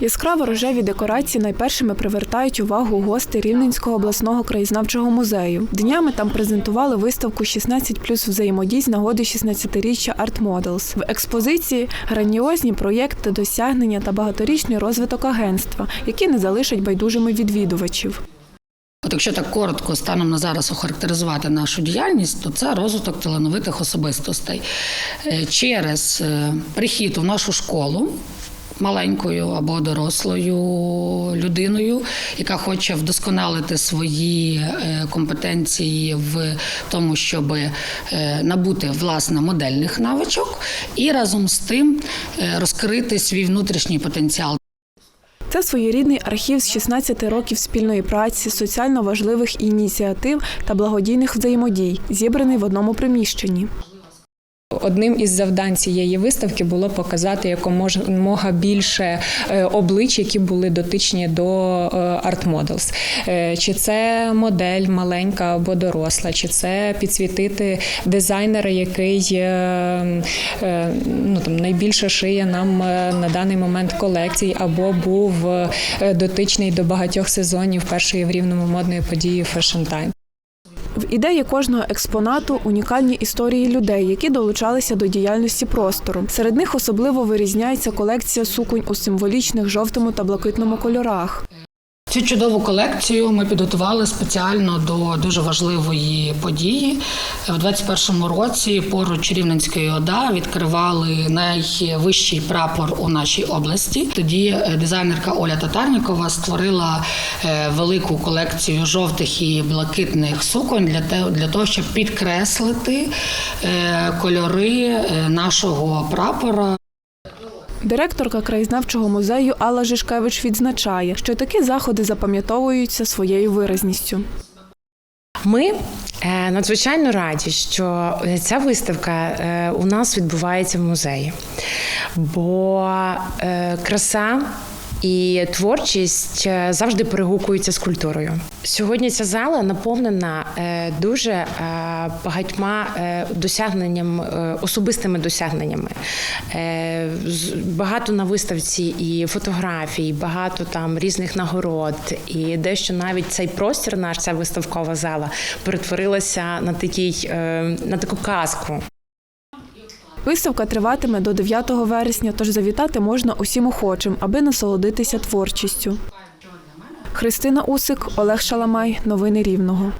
Яскраво рожеві декорації найпершими привертають увагу гостей Рівненського обласного краєзнавчого музею. Днями там презентували виставку «16 плюс взаємодій з нагоди 16-річчя Art Models. В експозиції граніозні проєкти, досягнення та багаторічний розвиток агентства, які не залишать байдужими відвідувачів. От якщо так коротко станом на зараз охарактеризувати нашу діяльність, то це розвиток талановитих особистостей Е, через е, прихід у нашу школу. Маленькою або дорослою людиною, яка хоче вдосконалити свої е, компетенції в тому, щоб е, набути власне модельних навичок, і разом з тим е, розкрити свій внутрішній потенціал. Це своєрідний архів з 16 років спільної праці, соціально важливих ініціатив та благодійних взаємодій, зібраний в одному приміщенні. Одним із завдань цієї виставки було показати якомога більше е, облич, які були дотичні до е, Art Models. Е, Чи це модель маленька або доросла, чи це підсвітити дизайнера, який ну, там, найбільше шиє нам на даний момент колекцій, або був дотичний до багатьох сезонів першої в рівному модної події Fashion Time. В ідеї кожного експонату унікальні історії людей, які долучалися до діяльності простору. Серед них особливо вирізняється колекція суконь у символічних жовтому та блакитному кольорах. Цю чудову колекцію ми підготували спеціально до дуже важливої події. В 21-му році поруч Рівненської ОДА відкривали найвищий прапор у нашій області. Тоді е, дизайнерка Оля Татарнікова створила е, велику колекцію жовтих і блакитних суконь для те- для того, щоб підкреслити е, кольори нашого прапора. Директорка краєзнавчого музею Алла Жишкевич відзначає, що такі заходи запам'ятовуються своєю виразністю. Ми е, надзвичайно раді, що ця виставка е, у нас відбувається в музеї, бо е, краса. І творчість е, завжди перегукуються з культурою. Сьогодні ця зала наповнена е, дуже е, багатьма досягненням, особистими досягненнями. Багато на виставці і фотографій, багато там різних нагород, і дещо навіть цей простір, наш ця виставкова зала, перетворилася на такий на таку казку. Виставка триватиме до 9 вересня, тож завітати можна усім охочим, аби насолодитися творчістю. Христина Усик, Олег Шаламай. Новини Рівного.